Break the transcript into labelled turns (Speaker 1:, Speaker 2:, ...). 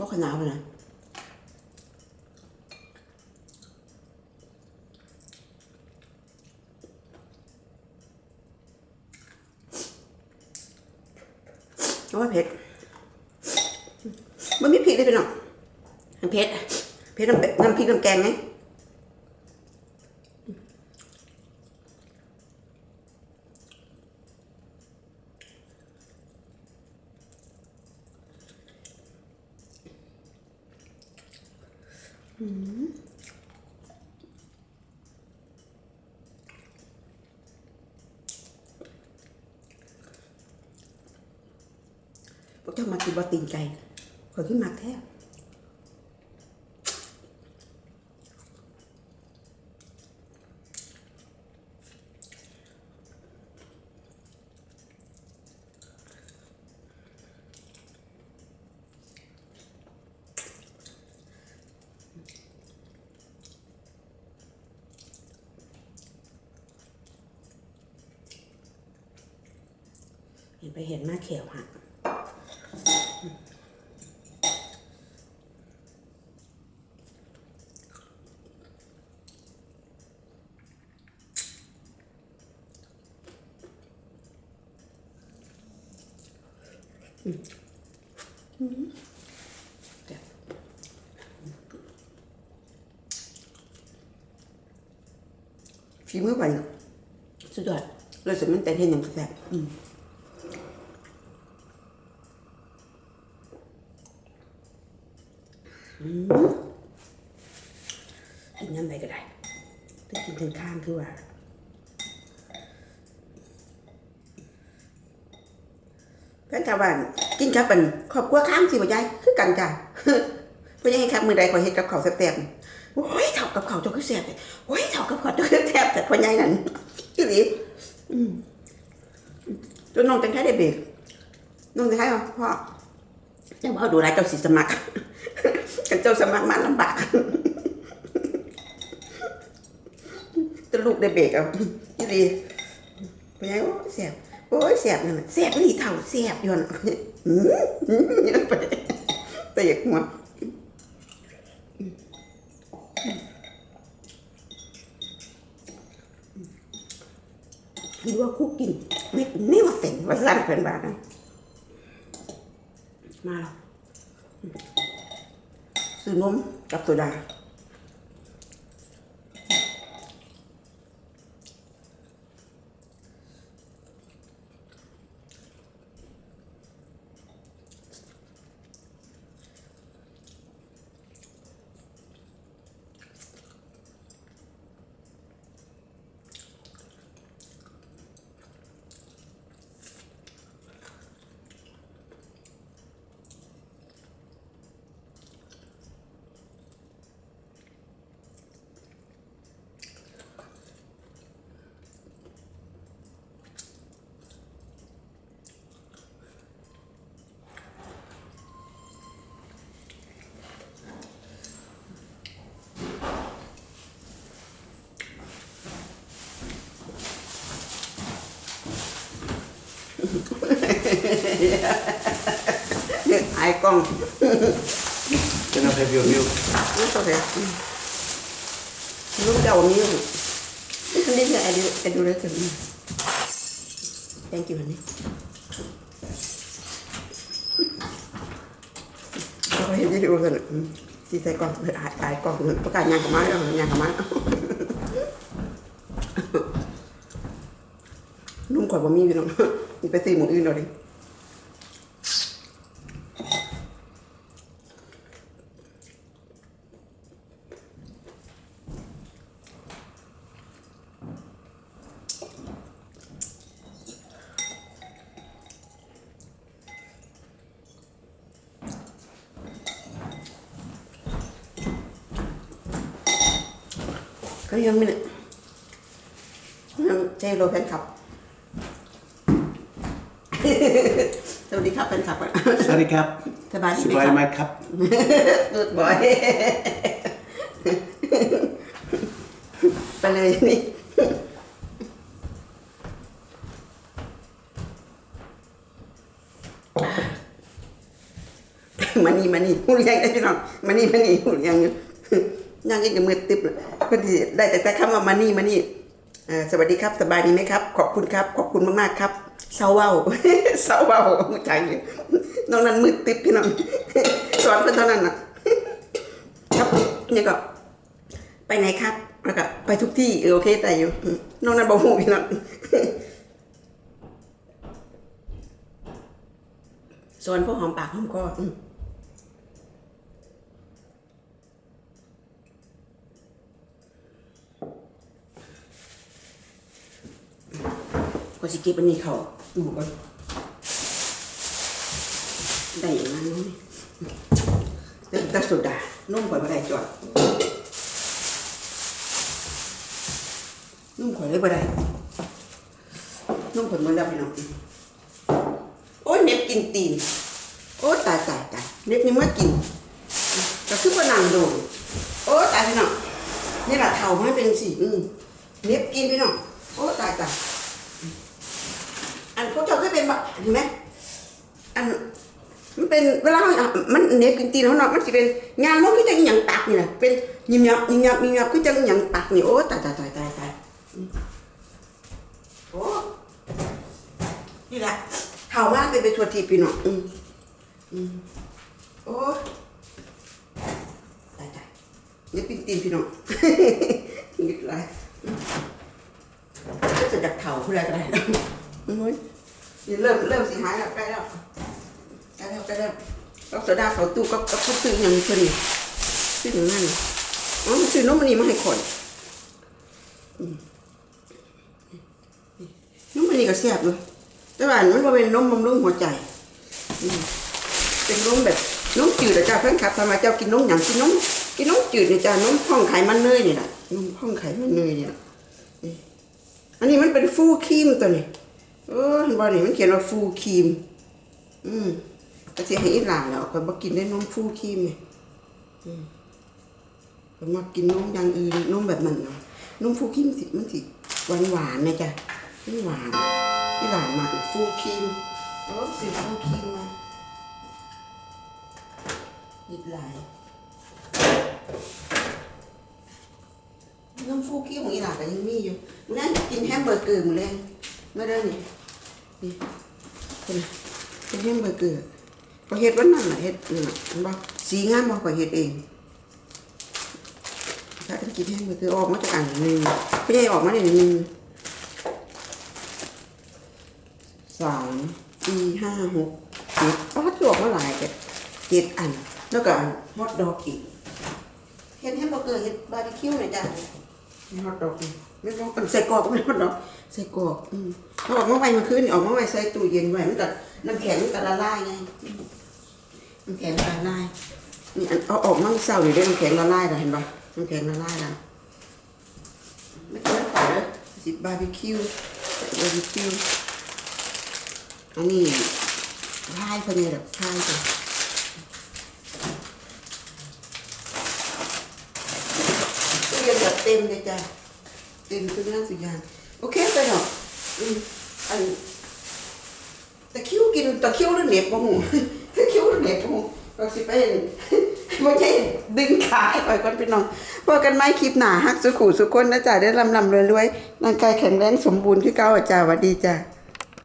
Speaker 1: ก็ขนาวเลยนะโอ้ยเผ็ดมันมีพริกด้วยพี่น้องมันเผ็ดเผ็ดน้ำน้ำพริกน้ำแกงไง พวก เจ้ามากินบะตีนไก่ขอยขึ้นมาแท้เห็นไปเห็นมาเขียวหัก ฝีมือไปเนาะสุดยอดเลยสมันแต่เห็นอย่างแซ่บอืม อืมกินน้ำใดก็ได้ถ้ากินถึงข้างคือว่าเพื่อนชาวบ้านกินกับเป็นครอบครัวข้ามสิบ่ยายคือกันจ้ะเพื่อนยังให้ครับมือใดขอเฮ็ดกับเข้าวแซ่บๆโอ้ยเท่ากับเขาจ้าคือแซ่บเลยโอ้ยเท่ากับเขาจ้าคือแซ่บแต่พ่อใหญ่นั่นอีหลีจนน้องจังไคได้เบรกน้องจังไคว่าพ่อ เจ้าบ่ดูแลเจ้าสิสมัครกันเจ้าสมัครมาลำบากจะลูกได้เบรกเอาอีหลีพ่อใหญ่โอ้ยบโอ้ยแซ่บนั่นน่ะแซ่บอีหลีเท่าแซ่บยู่น่ะอืมอืมยังไปแต่อยากหัวคิดว่าคุกกินไม่ไม่ว่าเป็นว่าสั่นเพิ่นบ้านะ มาแล้วซื้อนมกับโซดา ไอ้กล้อง
Speaker 2: Can I have your milk?
Speaker 1: นี่ตัวเดียวลูกเดานิ้วนี่คือนี่คือไอ้ดูไอ้ดูเลยถึง thank you นี่ก็เห็นวิดีโอกันสีใส่กล้องไอ้ไอ้กล้องป ระกไม้แล้วงานกับไม้นุ่มกว่าบะหมี่พี่น้องนี่ไปตีหมูอื่นเอาดิก็ยังไม่เนี่ยยังเจโรแฟนคลับ สวัสดีครับแฟนคลับ
Speaker 2: Sorry, Cap.
Speaker 1: สบายดี
Speaker 2: Should
Speaker 1: ไหมค
Speaker 2: buy
Speaker 1: รับ
Speaker 2: my cup.
Speaker 1: กูดบอยไปเลยนี่มานี่มานี่หูเลี้ยงได้พี่น้องมานี่มานี่หูเลี้ยงอยู่ย่างกินกับมือติ๊บเลยเพื่อนที่ได้แต่แต่คำว่ามานี่มานี่อ่าสวัสดีครับ สบายดีไหมครับ ขอบคุณครับ ขอบคุณมากๆครับ เศร้าเว้าเศร้าเว้าใจอยู่น้องนั้นมือติ๊บพี่น้องสอนเพื่อนเท่านั้นน่ะครับนี่ก็ ไปไหนครับแล้วก็ไปทุกที่เออโอเคแต่อยู่น้องนั้นบอกหูพี่น้องสอนพวกหอมปากหอมคอก็สิเก็บอันนี้เขา ดูก่อนได้อย่านั้นไหมแต่แต่สุดานุ่มกว่าไม่ได้จอดนุ่มกว่าเลยไม่ได้นุ่มกว่าเมื่อแล้วพี่น้องโอ้ยเน็บกินตีนโอ้ตายตายตายเน็บนี่เมื่อกินก็คือว่นั่งโดนโอ้ตายพี่น้องนี่แหละเท่ามาเป็นสีอืมเน็บกินพี่น้องโอ้ตายตาย อันพวกเจ้าเคยเป็นแบบเห็นไหมอันมันเป็นเวลาเรามันเน็บกินตีนเขาเนาะมันจะเป็นยางมันก็จะอย่างปากนี่แหละเป็นยิมยับยิมยับยิมยับก็จะอย่างปากนี่โอ้ตายตายตายตายตายโอ้นี่แหละเท่ามากเป็นไปทัวร์ทีปีเนาะอืมอืมโอ้ตายตายเหน็บกินตีนพี่น้องยึดไรก็จะจับเท่าผู้ใดก็ได้โอ้ย นี่เริ่มเริ่มสิหายแล้วใกล้แล้วใกล้แล้วใกล้แล้วก็โซดาเขาตู้ก็ก็ซื้ออย่างนี้เพิ่นนี่ซื้ออย่างนั้นนี่อ๋อมันซื้อนมมันนี่มาให้คนอืมนมมันนี่ก็แซ่บเลยแต่ว่าอันมันเป็นนมบำรุงหัวใจเป็นนมแบบนมจืดอะจ้าเพื่อนครับทำไมเจ้ากินนมหยังกินนมกินนมจืดเนี่ยจ้านมพ่องไขมันเนยนี่แหละนมพ่องไขมันเนยเนี่ยอันนี้มันเป็นฟูครีมตัวนี้ เออเห็นบอนี่มันเขียนว่าฟูครีม อืมก็จะให้อีหลานแล้วก็บ่กินได้นมฟูครีมเนี่ยอืมก็มากินนมอย่างอื่นนมแบบนั้นเนาะนมฟูครีมสิมันสิหวานหวานนะจ๊ะมันหวานอีหลานมาฟูครีมเอาสิฟูครีมมาหยิบหลายนมฟูครีมของอีหลานก็ยังมีอยู่มื้อนั้นกินแฮมเบอร์เกอร์มื้อแรงมาเด้อนี่ นี่เป็นเป็นแฮมเบอร์เกอร์ก็เฮ็ดวันนั้นน่ะเฮ็ดนี่น่ะเห็นบ่สีงามบ่ก็เฮ็ดเองถ้าจะกินแฮมเบอร์เกอร์ออกมาจากอันหนึงไม่ใช่ออกมาได้หนึ่งสามสี่ห้าหกเจ็ดอ๋อที่ออกมาหลายแต่เจ็ดอัน แล้วก็ฮอทดอกอีกเฮ็ดแฮมเบอร์เกอร์เฮ็ดบาร์บีคิวหน่อยจ้ะ ฮอตดอกนี่ไม่ต้องเป็นใส่กรอกไม่ฮอตดอกใส่กรอกอืมเอาออกมาไว้เมื่อคืนนี่ออกเมาไว้ใส่ตู้เย็นไว้มันก็น้ำแข็งมันก็ละลายไงน้ำแข็งละลายนี่เอาออกมาเมื่อเช้านี่ได้น้ำแข็งละลายแล้วเห็นปะน้ำแข็งละลายแล้วไม่เกินไปเลยสิบบาร์บีคิวบาร์บีคิวอันนี้พายเขาเนี่ยแบบพายจ้ะตู้เย็นแบบเต็มเลยจ้ะเต็มทุกอย่างสิอย่างโอเคไปเนาะอืมอันตะคริวกินตะคริวหรือเหน็บบ่หูตะคริวหรือเหน็บบ่หูก็สิไปบ่ใช่ดึงขาให้ก่อนพี่น้องพอกันไหม่คลิปหนาฮักสุขู่สุคนนะจ๊ะได้ลำลำรวยๆร่างกายแข็งแรงสมบูรณ์คือเก่าอะจ้าหวัดดีจ้า